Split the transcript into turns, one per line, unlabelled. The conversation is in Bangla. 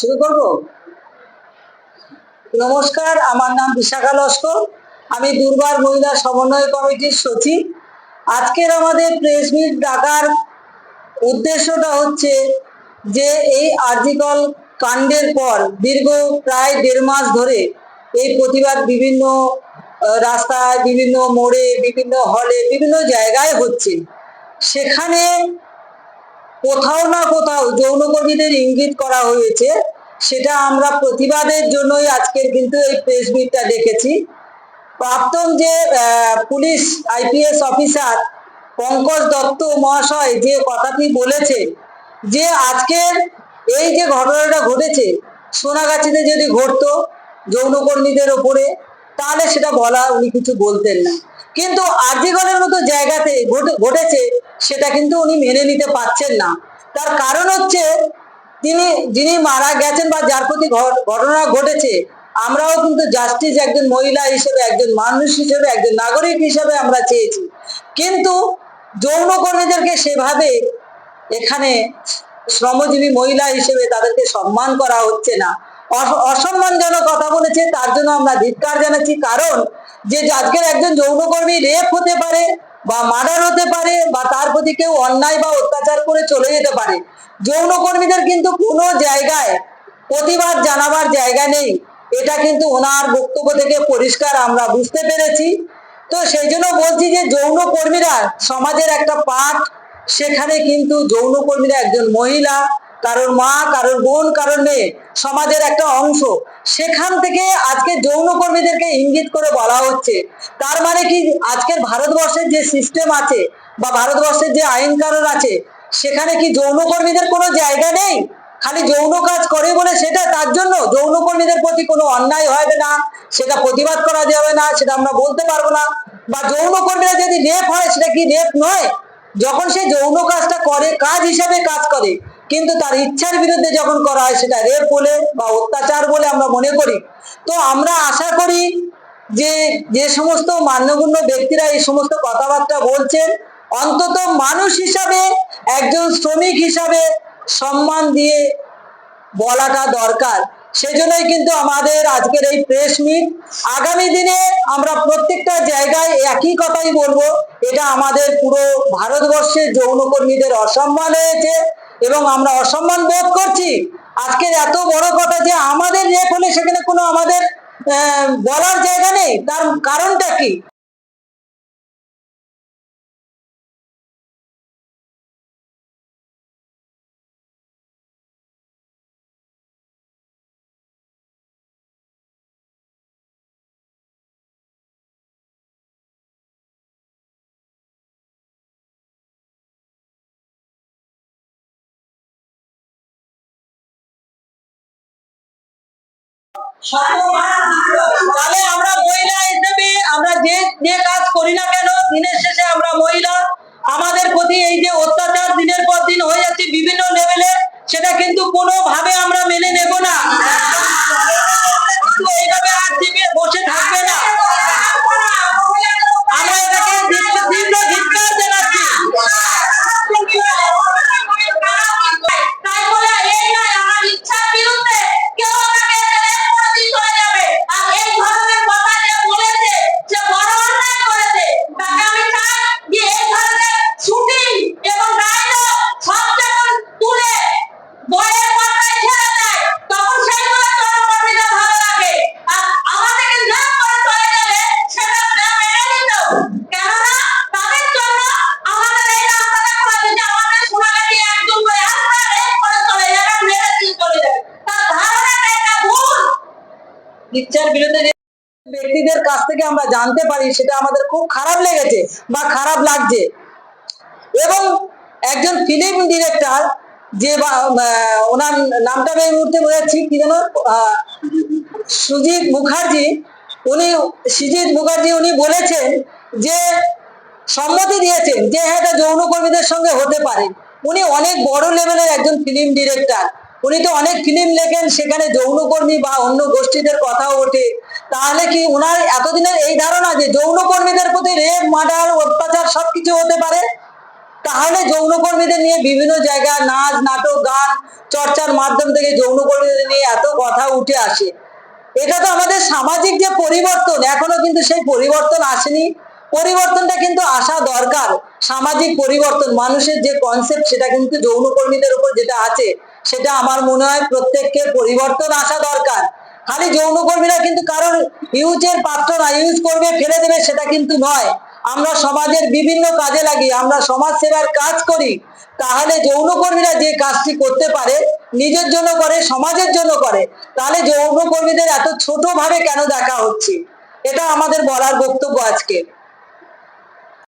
শুরু করব? নমস্কার, আমার নাম বিশাখা লস্কর। আমি দুর্বার মহিলা সমন্বয় কমিটির সচিব। আজকের আমাদের প্রেস মিট ডাকার উদ্দেশ্যটা হচ্ছে যে, এই আর্জিকল কাণ্ডের পর দীর্ঘ প্রায় দেড় মাস ধরে এই প্রতিবাদ বিভিন্ন রাস্তায়, বিভিন্ন মোড়ে, বিভিন্ন হলে বিভিন্ন জায়গায় হচ্ছে। সেখানে কোথাও না কোথাও যৌনকর্মীদের ইঙ্গিত করা হয়েছে, সেটা আমরা প্রতিবাদের জন্যই আজকের কিন্তু এই প্রেস মিটটা ডেকেছি প্রাক্তন যে police IPS officer Pankaj Dutta মহাশয় যে কথাটি বলেছে, যে আজকের এই যে ঘটনাটা ঘটেছে, সোনাগাছিতে যদি ঘটতো যৌনকর্মীদের ওপরে, তাহলে সেটা বলা উনি কিছু বলতেন না। কিন্তু আর্জিগলের মতো জায়গাতে ঘটে- ঘটেছে, সেটা কিন্তু উনি মেনে নিতে পারছেন না। তার কারণ হচ্ছে, তিনি, যিনি মারা গেছেন বা যার প্রতি ঘটনা ঘটেছে, আমরাও কিন্তু জাস্টিস একজন মহিলা হিসেবে, একজন মানুষ হিসেবে, একজন নাগরিক হিসেবে আমরা চেয়েছি। কিন্তু যৌনকর্মীদেরকে সেভাবে এখানে শ্রমজীবী মহিলা হিসেবে তাদেরকে সম্মান করা হচ্ছে না। অসম্মানজনক কথা বলেছে, তার জন্য আমরা ধিক্কার জানাচ্ছি। কারণ যে আজকের একজন যৌনকর্মী রেপ হতে পারে বা মার্ডার হতে পারে বা তার প্রতি কেউ অন্যায় বা অত্যাচার করে চলে যেতে পারে, যৌনকর্মীদের কিন্তু কোনো জায়গায় প্রতিবাদ জানাবার জায়গা নেই। এটা কিন্তু ওনার বক্তব্য থেকে পরিষ্কার আমরা বুঝতে পেরেছি। তো সেই জন্য বলছি যে যৌনকর্মীরা সমাজের একটা পাঠ, সেখানে কিন্তু যৌনকর্মীরা একজন মহিলা, কারোর মা, কারোর বোন, কারোর মেয়ে সমাজের একটা অংশ। সেখান থেকে আজকে যৌনকর্মীদেরকে ইঙ্গিত করে বলা হচ্ছে। তার মানে কি? আজকের ভারতবর্ষের যে সিস্টেম আছে বা ভারতবর্ষের যে আইন কানুন আছে, সেখানে কি যৌনকর্মীদের কোনো জায়গা নেই? খালি যৌন কাজ করে বলে সেটা? তার জন্য যৌনকর্মীদের প্রতি কোনো অন্যায় হবে না। সেটা প্রতিবাদ করা যাবে না, সেটা আমরা বলতে পারব না। বা যৌনকর্মীরা যদি রেপ হয়, সেটা কি রেপ নয়? যখন সে যৌন কাজটা করে, কাজ হিসাবে কাজ করে কিন্তু তার ইচ্ছার বিরুদ্ধে যখন করা হয় সেটা রেপ বলে বা অত্যাচার বলে আমরা মনে করি। তো আমরা আশা করি যে যে সমস্ত মান্যগণ্য ব্যক্তিরা এই সমস্ত কথাবার্তা বলছেন, অন্তত মানুষ হিসাবে, একজন শ্রমিক হিসাবে সম্মান দিয়ে বলাটা দরকার। সেজন্যই কিন্তু আমাদের আজকের এই প্রেস মিট আগামী দিনে আমরা প্রত্যেকটা জায়গায় একই কথাই বলব। এটা আমাদের পুরো ভারতবর্ষের যৌনকর্মীদের অসম্মান হয়েছে। এবং আমরা অসম্মান বোধ করছি। আজকে এত বড় কথা যে আমাদের রেপ হলে সেখানে কোনো আমাদের বলার জায়গা নেই। তার কারণটা কি? তাহলে আমরা মহিলা হিসেবে আমরা যে যে কাজ করি না কেন, দিনের শেষে আমরা মহিলা। আমাদের প্রতি এই যে অত্যাচার দিনের পর দিন হয়ে যাচ্ছে বিভিন্ন লেভেলে সেটা কিন্তু কোনোভাবে আমরা মেনে
ইচ্ছার বিরুদ্ধে
ব্যক্তিদের কাছ থেকে আমরা জানতে পারি, সেটা আমাদের খুব খারাপ লেগেছে বা খারাপ লাগছে। এবং একজন ফিল্ম ডিরেক্টর যে ওনার নামটা আমি এই মুহূর্তে বোঝাচ্ছি, কি যেন সুজিত মুখার্জি, উনি, সুজিত মুখার্জি উনি বলেছেন যে, সম্মতি দিয়েছেন যে হ্যাঁ এটা যৌনকর্মীদের সঙ্গে হতে পারে। উনি অনেক বড় লেভেলের একজন ফিল্ম ডিরেক্টর উনি তো অনেক ফিল্ম লেখেন, সেখানে যৌনকর্মী বা অন্য গোষ্ঠীদের কথাও ওঠে। তাহলে কি ওনার এতদিনের এই ধারণা যে যৌনকর্মীদের প্রতি রেপ, মার্ডার, অত্যাচার সবকিছু হতে পারে? তাহলে যৌনকর্মীদের নিয়ে বিভিন্ন জায়গায় নাচ, নাটক, গান, চর্চার মাধ্যম থেকে যৌনকর্মীদের নিয়ে এত কথা উঠে আসে। এটা তো আমাদের সামাজিক যে পরিবর্তন, এখনও কিন্তু সেই পরিবর্তন আসেনি। পরিবর্তনটা কিন্তু আসা দরকার, সামাজিক পরিবর্তন, মানুষের যে কনসেপ্ট সেটা কিন্তু যৌনকর্মীদের উপর যেটা আছে সেটা আমার মনে হয় প্রত্যেককে পরিবর্তন আসা দরকার। খালি যৌনকর্মীরা কিন্তু কারণ ইউজের পাত্র না ইউজ করবে, ফেলে দেবে সেটা কিন্তু নয়। আমরা সমাজের বিভিন্ন কাজে লাগি, আমরা সমাজ সেবার কাজ করি। তাহলে যৌনকর্মীরা যে কাজটি করতে পারে, নিজের জন্য করে, সমাজের জন্য করে, তাহলে যৌনকর্মীদের এত ছোট ভাবে কেন দেখা হচ্ছে? এটা আমাদের বলার বক্তব্য আজকে।